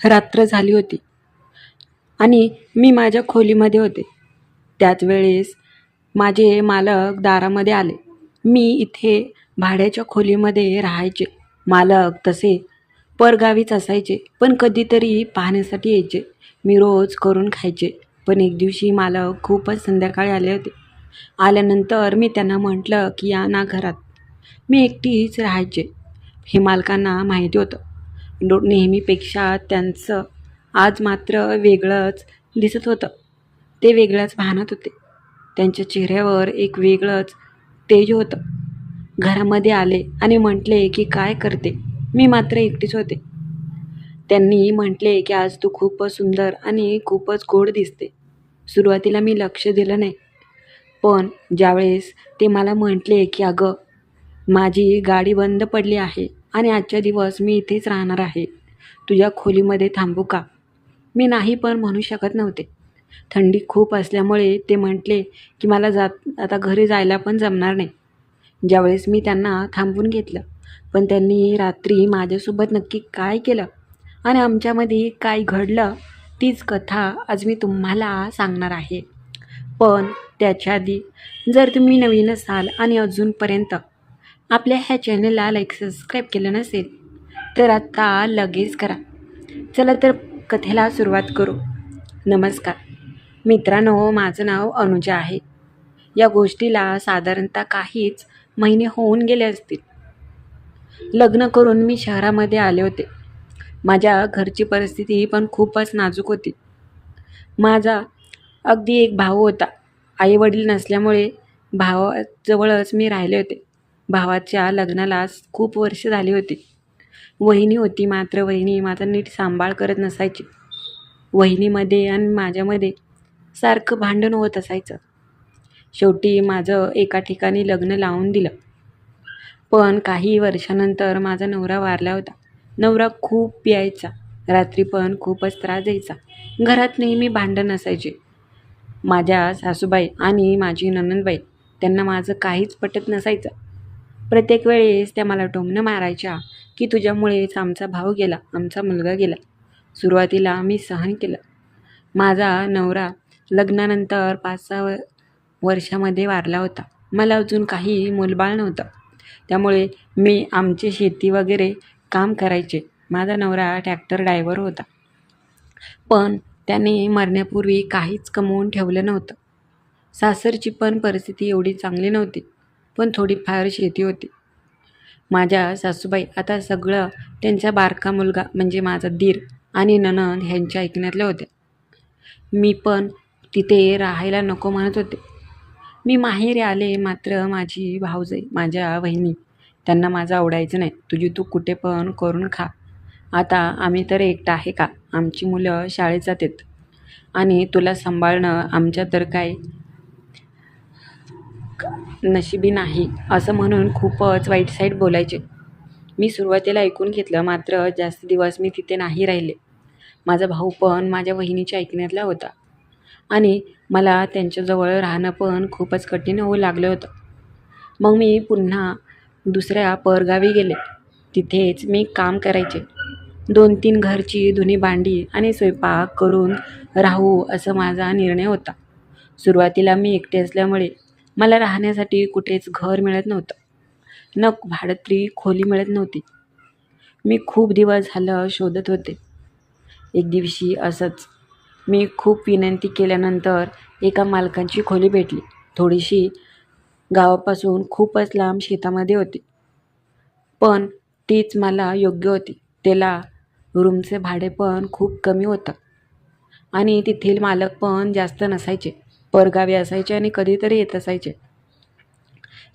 रात्र झाली होती. आणि मी माझ्या खोलीमध्ये होते. त्याच वेळेस माझे मालक दारामध्ये आले. मी इथे भाड्याच्या खोलीमध्ये राहायचे. मालक तसे परगावीच असायचे पण कधीतरी पाहण्यासाठी यायचे. मी रोज करून खायचे पण एक दिवशी मालक खूपच संध्याकाळी आले होते. आल्यानंतर मी त्यांना म्हटलं की या ना घरात. मी एकटीच राहायचे. हे मालकांना माहिती होतं. डो नेहमीपेक्षा त्यांचं आज मात्र वेगळंच दिसत होतं. ते वेगळ्याच भानात होते. त्यांच्या चेहऱ्यावर एक वेगळंच तेज होतं. घरामध्ये आले आणि म्हटले की काय करते? मी मात्र एकटीच होते. त्यांनी म्हटले की आज तू खूपच सुंदर आणि खूपच गोड दिसते. सुरुवातीला मी लक्ष दिलं नाही. पण ज्यावेळेस ते मला म्हटले की अगं माझी गाडी बंद पडली आहे आणि आजच्या दिवस मी इथेच राहणार आहे. तुझ्या खोलीमध्ये थांबू का? मी नाही पण म्हणू शकत नव्हते. थंडी खूप असल्यामुळे ते म्हटले की मला जात आता घरी जायला पण जमणार नाही. ज्यावेळेस मी त्यांना थांबवून घेतलं पण त्यांनी रात्री माझ्यासोबत नक्की काय केलं आणि आमच्यामध्ये काय घडलं तीच कथा आज मी तुम्हाला सांगणार आहे. पण त्याच्या आधी जर तुम्ही नवीन असाल आणि अजूनपर्यंत आपल्या ह्या चॅनलला लाईक सबस्क्राईब केलं नसेल तर आत्ता लगेच करा. चला तर कथेला सुरुवात करू. नमस्कार. मित्रांनो माझं नाव अनुजा आहे. या गोष्टीला साधारणतः काहीच महिने होऊन गेले असतील. लग्न करून मी शहरामध्ये आले होते. माझ्या घरची परिस्थिती पण खूपच नाजूक होती. माझा अगदी एक भाऊ होता. आईवडील नसल्यामुळे भावाजवळच मी राहिले होते. भावाच्या लग्नाला खूप वर्ष झाली होती. वहिनी होती मात्र वहिनी माझा नीट सांभाळ करत नसायची. वहिनीमध्ये आणि माझ्यामध्ये सारखं भांडण होत असायचं. शेवटी माझं एका ठिकाणी लग्न लावून दिलं. पण काही वर्षानंतर माझा नवरा वारला होता. नवरा खूप प्यायचा. रात्री पण खूपच त्रास द्यायचा. घरात नेहमी भांडण असायचे. माझ्या सासूबाई आणि माझी ननंदबाई त्यांना माझं काहीच पटत नसायचं. प्रत्येक वेळेस त्या मला टोमणं मारायच्या की तुझ्यामुळेच आमचा भाऊ गेला आमचा मुलगा गेला. सुरुवातीला मी सहन केलं. माझा नवरा लग्नानंतर पाच सहा वर्षामध्ये वारला होता. मला अजून काही मुलबाळ नव्हतं. त्यामुळे मी आमची शेती वगैरे काम करायचे. माझा नवरा ट्रॅक्टर ड्रायव्हर होता. पण त्याने मरण्यापूर्वी काहीच कमवून ठेवलं नव्हतं. सासरची पण परिस्थिती एवढी चांगली नव्हती. पण थोडीफार शेती होती. माझ्या सासूबाई आता सगळं त्यांचा बारका मुलगा म्हणजे माझा दीर आणि ननंद ह्यांच्या ऐकण्यातल्या होत्या. मी पण तिथे राहायला नको म्हणत होते. मी माहेरी आले मात्र माझी भाऊजाई माझ्या वहिनी त्यांना माझं आवडायचं नाही. तुझी तू कुठे पण करून खा. आता आम्ही तर एकटा आहे का? आमची मुलं शाळेत जातात. आणि तुला सांभाळणं आमच्या तर काय? नशिबी नाही असं म्हणून खूपच वाईट साईड बोलायचे. मी सुरुवातीला ऐकून घेतलं मात्र जास्त दिवस मी तिथे नाही राहिले. माझा भाऊ पण माझ्या वहिनीच्या ऐकण्यातला होता. आणि मला त्यांच्याजवळ राहणं पण खूपच कठीण होऊ लागलं होतं. मग मी पुन्हा दुसऱ्या परगावी गेले. तिथेच मी काम करायचे. दोन तीन घरची धुनी भांडी आणि स्वयंपाक करून राहू असं माझा निर्णय होता. सुरुवातीला मी एकटे असल्यामुळे मला राहण्यासाठी कुठेच घर मिळत नव्हतं. न भाडत्री खोली मिळत नव्हती. मी खूप दिवस झालं शोधत होते. एक दिवशी असंच मी खूप विनंती केल्यानंतर एका मालकांची खोली भेटली. थोडीशी गावापासून खूपच लांब शेतामध्ये होती. पण तीच मला योग्य होती. त्याला रूमचे भाडे पण खूप कमी होतं. आणि तेथील मालक पण जास्त नसायचे. परगावी असायचे आणि कधीतरी येत असायचे.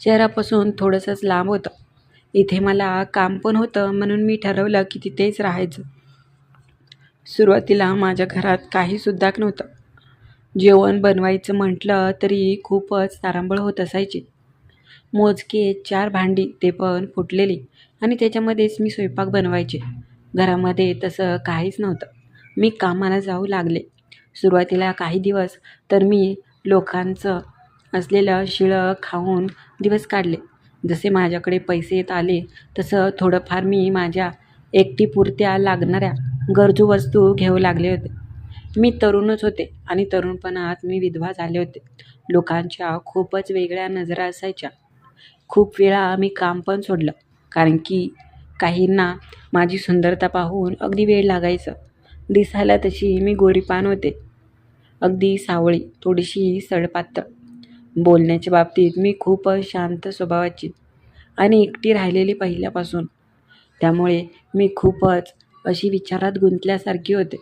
शहरापासून थोडंसंच लांब होतं. इथे मला काम पण होतं म्हणून मी ठरवलं की तिथेच राहायचं. सुरुवातीला माझ्या घरात काहीसुद्धा नव्हतं. जेवण बनवायचं म्हटलं तरी खूपच तारांबळ होत असायची. मोजके चार भांडी ते पण फुटलेली आणि त्याच्यामध्येच मी स्वयंपाक बनवायचे. घरामध्ये तसं काहीच नव्हतं. मी कामाला जाऊ लागले. सुरुवातीला काही दिवस तर मी लोकांचं असलेलं शिळं खाऊन दिवस काढले. जसे माझ्याकडे पैसे येत आले तसं थोडंफार मी माझ्या एकटीपुरत्या लागणाऱ्या गरजू वस्तू घेऊ लागले होते. मी तरुणच होते आणि तरुणपणात मी विधवा झाले होते. लोकांच्या खूपच वेगळ्या नजरा असायच्या. खूप वेळा मी काम पण सोडलं कारण की काहींना माझी सुंदरता पाहून अगदी वेळ लागायचं. दिसायला तशी मी गोरीपान होते. अगदी सावळी थोडीशी सडपातळ बोलण्याच्या बाबतीत मी खूपच शांत स्वभावाची आणि एकटी राहिलेली पहिल्यापासून. त्यामुळे मी खूपच अशी विचारात गुंतल्यासारखी होते.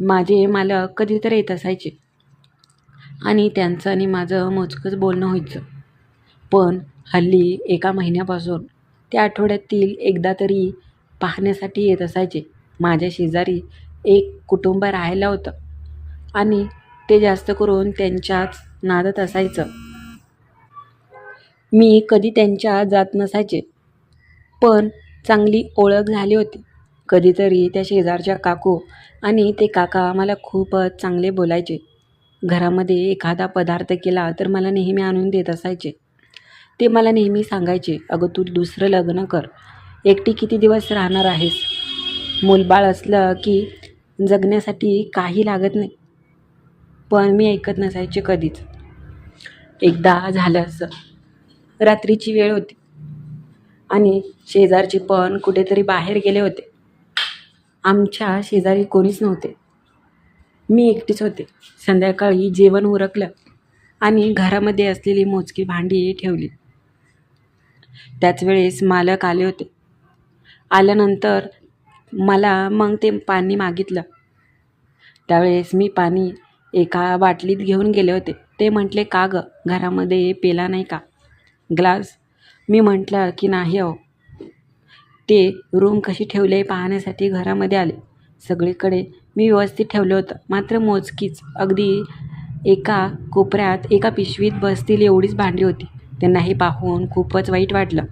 माझे मालक कधीतरी येत असायचे. आणि त्यांचं आणि माझं मोजकंच बोलणं व्हायचं. पण हल्ली एका महिन्यापासून त्या आठवड्यातील एकदा तरी पाहण्यासाठी येत असायचे. माझ्या शेजारी एक कुटुंब राहायला होतं. आणि ते जास्त करून त्यांच्याच नादात असायचं. मी कधी त्यांच्या जात नसायचे पण चांगली ओळख झाली होती. कधीतरी त्या शेजारच्या काकू आणि ते काका मला खूपच चांगले बोलायचे. घरामध्ये एखादा पदार्थ केला तर मला नेहमी आणून देत असायचे. ते मला नेहमी सांगायचे अगं तू दुसरं लग्न कर. एकटी किती दिवस राहणार आहेस? मूलबाळ असलं की जगण्यासाठी काही लागत नाही. पण मी ऐकत नसायचे कधीच. एकदा झालं असं. रात्रीची वेळ होती. आणि शेजारचे पण कुठेतरी बाहेर गेले होते. आमच्या शेजारी कोणीच नव्हते. मी एकटीच होते. संध्याकाळी जेवण उरकलं आणि घरामध्ये असलेली मोजकी भांडी ठेवली. त्याच वेळेस मालक आले होते. आल्यानंतर मला मग ते पाणी मागितलं. त्यावेळेस मी पाणी एका बाटलीत घेऊन गेले होते. ते म्हटले का गं? घरामध्ये पेला नाही का? ग्लास. मी म्हटलं की नाही अहो. ते रूम कशी ठेवली आहे पाहण्यासाठी घरामध्ये आले. सगळीकडे मी व्यवस्थित ठेवलं होतं. मात्र मोजकीच. अगदी एका कोपऱ्यात एका पिशवीत बसतील एवढीच भांडी होती. त्यांना हे पाहून खूपच वाईट वाटलं.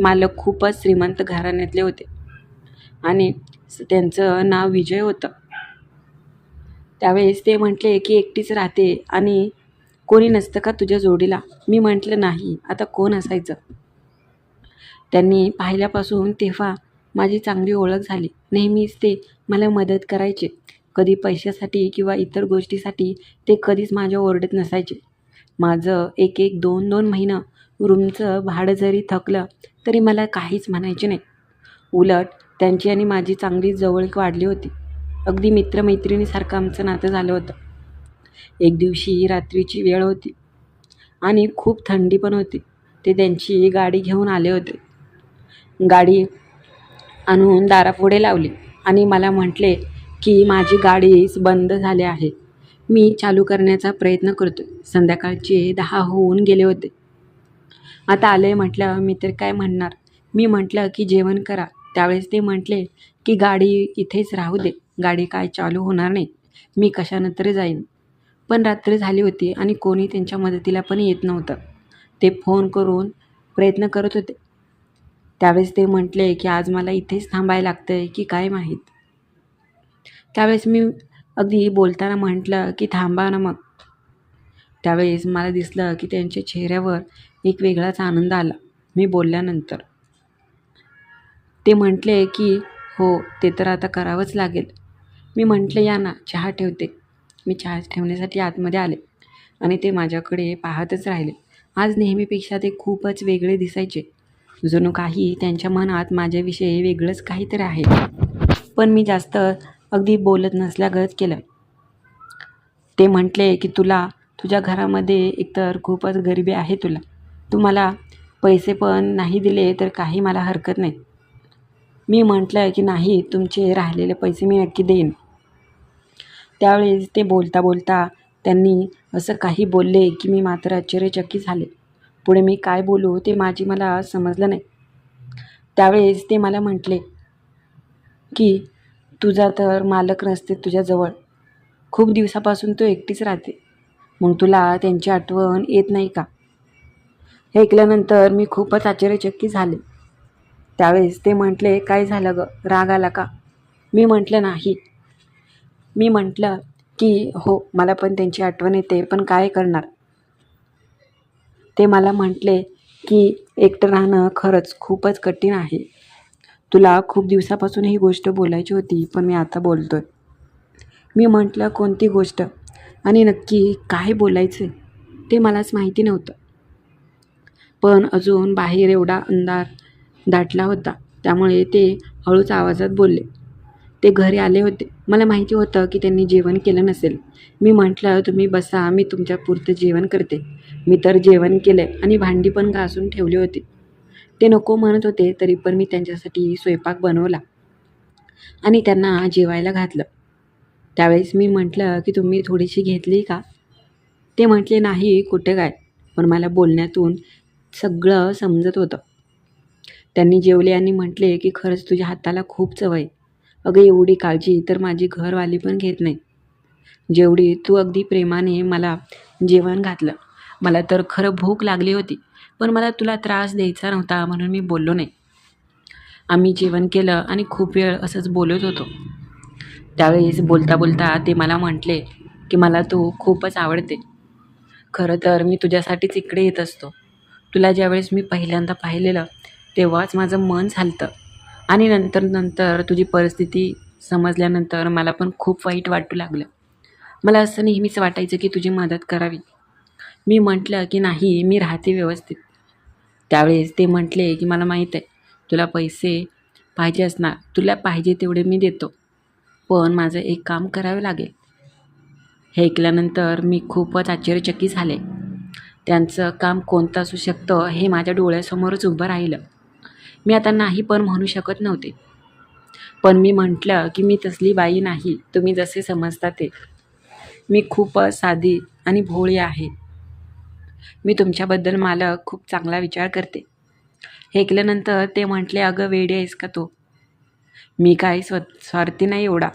मालक खूपच श्रीमंत घराण्यातले होते. आणि स- त्यांचं नाव विजय होतं. त्यावेळेस ते म्हटले की एकटीच राहते आणि कोणी नसतं का तुझ्या जोडीला? मी म्हटलं नाही आता कोण असायचं? त्यांनी पाहिल्यापासून तेव्हा माझी चांगली ओळख झाली. नेहमीच ते मला मदत करायचे. कधी पैशासाठी किंवा इतर गोष्टीसाठी ते कधीच माझ्या ओरडत नसायचे. माझं एक एक दोन दोन महिनं रूमचं भाडं जरी थकलं तरी मला काहीच म्हणायचे नाही. उलट त्यांची आणि माझी चांगली जवळीक वाढली होती. अगदी मित्रमैत्रिणीसारखं आमचं नातं झालं होतं. एक दिवशी रात्रीची वेळ होती आणि खूप थंडी पण होती. ते त्यांची गाडी घेऊन आले होते. गाडी आणून दारापुढे लावली आणि मला म्हटले की माझी गाडीच बंद झाली आहे. मी चालू करण्याचा प्रयत्न करतो संध्याकाळचे दहा होऊन गेले होते. आता आले म्हटलं मी तर काय म्हणणार? मी म्हटलं की जेवण करा. त्यावेळेस ते म्हटले की गाडी इथेच राहू दे. गाडी काय चालू होणार नाही. मी कशानं तरी जाईन. पण रात्र झाली होती आणि कोणी त्यांच्या मदतीला पण येत नव्हतं. ते फोन करून प्रयत्न करत होते. त्यावेळेस ते म्हटले की आज मला इथेच थांबायला लागतं आहे की काय माहीत? त्यावेळेस मी अगदी बोलताना म्हटलं की थांबा ना मग. त्यावेळेस मला दिसलं की त्यांच्या चेहऱ्यावर एक वेगळाच आनंद आला मी बोलल्यानंतर. ते म्हटले की हो ते तर आता करावंच लागेल. मी म्हटलं या ना चहा ठेवते. मी चहा ठेवण्यासाठी आतमध्ये आले आणि ते माझ्याकडे पाहतच राहिले. आज नेहमीपेक्षा ते खूपच वेगळे दिसायचे. जणू काही त्यांच्या मनात माझ्याविषयी वेगळंच काहीतरी आहे. पण मी जास्त अगदी बोलत नसल्यागत केलं. ते म्हटले की तुला तुझ्या घरामध्ये एकतर खूपच गरिबी आहे तुला. तू मला पैसे पण नाही दिले तर काही मला हरकत नाही. मी म्हटलं की नाही तुमचे राहिलेले पैसे मी नक्की देईन. त्यावेळेस ते बोलता बोलता त्यांनी असं काही बोलले की मी मात्र आश्चर्यचकित झाले. पुढे मी काय बोलू ते माझी मला समजलं नाही. त्यावेळेस ते मला म्हटले की तुझा तर मालक नसते तुझ्याजवळ खूप दिवसापासून तू एकटीच राहते. मग तुला त्यांची आठवण येत नाही का? हे ऐकल्यानंतर मी खूपच आश्चर्यचकित झाले. त्यावेळेस ते म्हटले काय झालं गं? राग आला का? मी म्हटलं नाही. मी म्हटलं की हो मला पण त्यांची आठवण येते पण काय करणार? ते मला म्हटले की एकटं राहणं खरंच खूपच कठीण आहे. तुला खूप दिवसापासून ही गोष्ट बोलायची होती पण मी आता बोलतो आहे मी म्हटलं कोणती गोष्ट? आणि नक्की काय बोलायचं ते मलाच माहिती नव्हतं. पण अजून बाहेर एवढा अंधार दाटला होता त्यामुळे ते हळूच आवाजात बोलले. ते घरी आले होते. मला माहिती होतं की त्यांनी जेवण केलं नसेल. मी म्हटलं तुम्ही बसा मी तुमच्या पुरतं जेवण करते. मी तर जेवण केलं आणि भांडी पण घासून ठेवली होती. ते नको म्हणत होते तरी पण मी त्यांच्यासाठी स्वयंपाक बनवला आणि त्यांना जेवायला घातलं. त्यावेळेस मी म्हटलं की तुम्ही थोडीशी घेतली का? ते म्हटले नाही कुठे काय? पण मला बोलण्यातून सगळं समजत होतं. त्यांनी जेवले आणि म्हटले की खरंच तुझ्या हाताला खूप चव आहे. अगं एवढी काळजी तर माझी घरवाली पण घेत नाही. जेवढी तू अगदी प्रेमाने मला जेवण घातलं मला तर खरं भूक लागली होती पण मला तुला त्रास द्यायचा नव्हता म्हणून मी बोललो नाही. आम्ही जेवण केलं आणि खूप वेळ असंच बोलत होतो. त्यावेळेस बोलता बोलता ते मला म्हटले की मला तू खूपच आवडते. खरं तर मी तुझ्यासाठीच इकडे येत असतो. तुला ज्यावेळेस मी पहिल्यांदा पाहिलेलं तेव्हाच माझं मन झालतं. आणि नंतर नंतर तुझी परिस्थिती समजल्यानंतर मला पण खूप वाईट वाटू लागलं. मला असं नेहमीच वाटायचं की तुझी मदत करावी. मी म्हटलं की नाही मी राहते व्यवस्थित. त्यावेळेस ते म्हटले की मला माहीत आहे तुला पैसे पाहिजे असणार तुला पाहिजे तेवढे मी देतो. पण माझं एक काम करावं लागेल. हे ऐकल्यानंतर मी खूपच आश्चर्यचकित झाले. त्यांचं काम कोणतं असू शकतं हे माझ्या डोळ्यासमोरच उभं राहिलं. मी आता नाही पण म्हणू शकत नव्हते. पण मी म्हटलं की मी तसली बाई नाही तुम्ही जसे समजता ते. मी खूपच साधी आणि भोळी आहे. मी तुमच्याबद्दल मला खूप चांगला विचार करते. ऐकल्यानंतर ते म्हटले अगं वेडी आहेस का तो? मी काही स्व स्वार्थी नाही एवढा.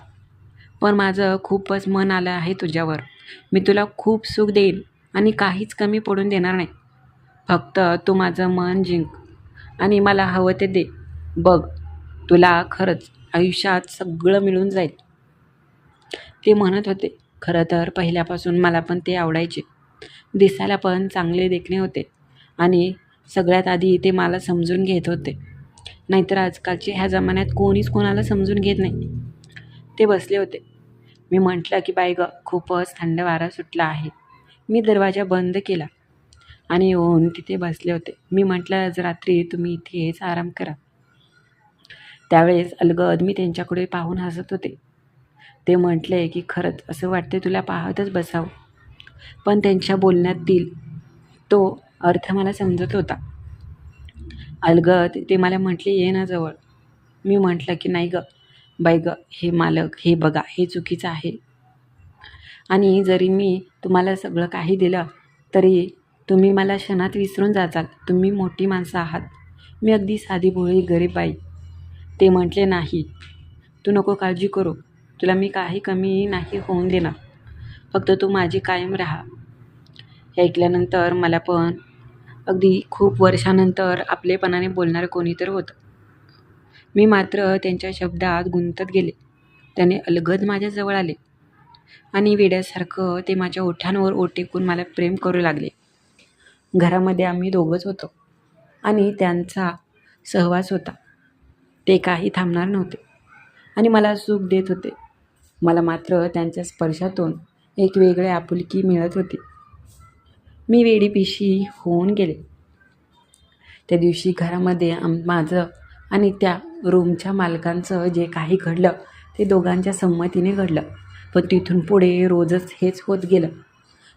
पण माझं खूपच मन आलं आहे तुझ्यावर. मी तुला खूप सुख देईन आणि काहीच कमी पडून देणार नाही. फक्त तू माझं मन जिंक आणि मला हवं ते दे. बघ तुला खरंच आयुष्यात सगळं मिळून जाईल. ते म्हणत होते. खरं तर पहिल्यापासून मला पण ते आवडायचे. दिसायला पण चांगले देखणे होते. आणि सगळ्यात आधी ते मला समजून घेत होते. नाहीतर आजकालचे ह्या जमान्यात कोणीच कोणाला समजून घेत नाही. ते बसले होते. मी म्हटलं की बाई ग खूपच थंड वारा सुटला आहे. मी दरवाजा बंद केला. आणि येऊन तिथे बसले होते. मी म्हटलं आज रात्री तुम्ही इथेच आराम करा. त्यावेळेस अलगद मी त्यांच्याकडे पाहून हसत होते. ते म्हटले की खरंच असं वाटते तुला पाहतच बसावं. पण त्यांच्या बोलण्यातील तो अर्थ मला समजत होता. अलगद ते मला म्हटले ये ना जवळ. मी म्हटलं की नाही ग. बाई ग हे मालक हे बघा हे चुकीचं आहे. आणि जरी मी तुम्हाला सगळं काही दिलं तरी तुम्ही मला क्षणात विसरून जाचाल. तुम्ही मोठी माणसं आहात. मी अगदी साधी भोळी गरीब बाई. ते म्हटले नाही. तू नको काळजी करू. तुला मी काही कमी नाही होऊन देणार. फक्त तू माझी कायम राहा. हे ऐकल्यानंतर मला पण अगदी खूप वर्षानंतर आपलेपणाने बोलणारं कोणी तर होतं. मी मात्र त्यांच्या शब्दात गुंतत गेले. त्याने अलगद माझ्याजवळ आले आणि वेड्यासारखं ते माझ्या ओठांवर ओठ टेकून मला प्रेम करू लागले. घरामध्ये आम्ही दोघंच होतो. आणि त्यांचा सहवास होता. ते काही थांबणार नव्हते. आणि मला सुख देत होते. मला मात्र त्यांच्या स्पर्शातून एक वेगळे आपुलकी मिळत होती. मी वेडी पिशी होऊन गेले. त्या दिवशी घरामध्ये आम माझं आणि त्या रूमच्या मालकांचं जे काही घडलं ते दोघांच्या संमतीने घडलं. पण तिथून पुढे रोजच हेच होत गेलं.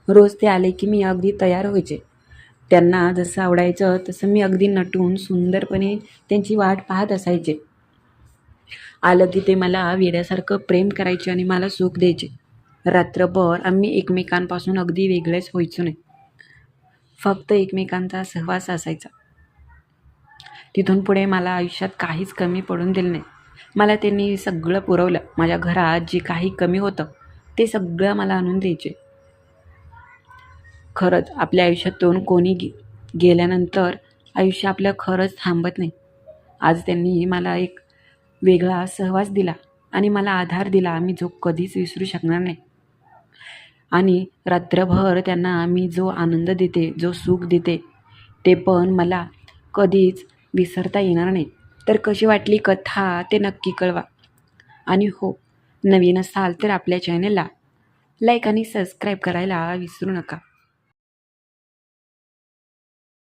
रोज ते आले की मी अगदी तयार व्हायचे. त्यांना जसं आवडायचं तसं मी अगदी नटून सुंदरपणे त्यांची वाट पाहत असायचे. आलं की ते मला वेड्यासारखं प्रेम करायचे आणि मला सुख द्यायचे. रात्रभर आम्ही एकमेकांपासून अगदी वेगळेच व्हायचो नाही. फक्त एकमेकांचा सहवास असायचा. तिथून पुढे मला आयुष्यात काहीच कमी पडून दिलं नाही. मला त्यांनी सगळं पुरवलं. माझ्या घरात जे काही कमी होतं ते सगळं मला आणून द्यायचे. खरंच आपल्या आयुष्यातून कोणी गे गेल्यानंतर आयुष्य आपलं खरंच थांबत नाही. आज त्यांनी मला एक वेगळा सहवास दिला आणि मला आधार दिला. मी जो कधीच विसरू शकणार नाही. आणि रात्रभर त्यांना मी जो आनंद देते जो सुख देते ते पण मला कधीच विसरता येणार नाही. तर कशी वाटली कथा ते नक्की कळवा. आणि हो नवीन असाल तर आपल्या चॅनलला लाईक आणि सबस्क्राईब करायला विसरू नका.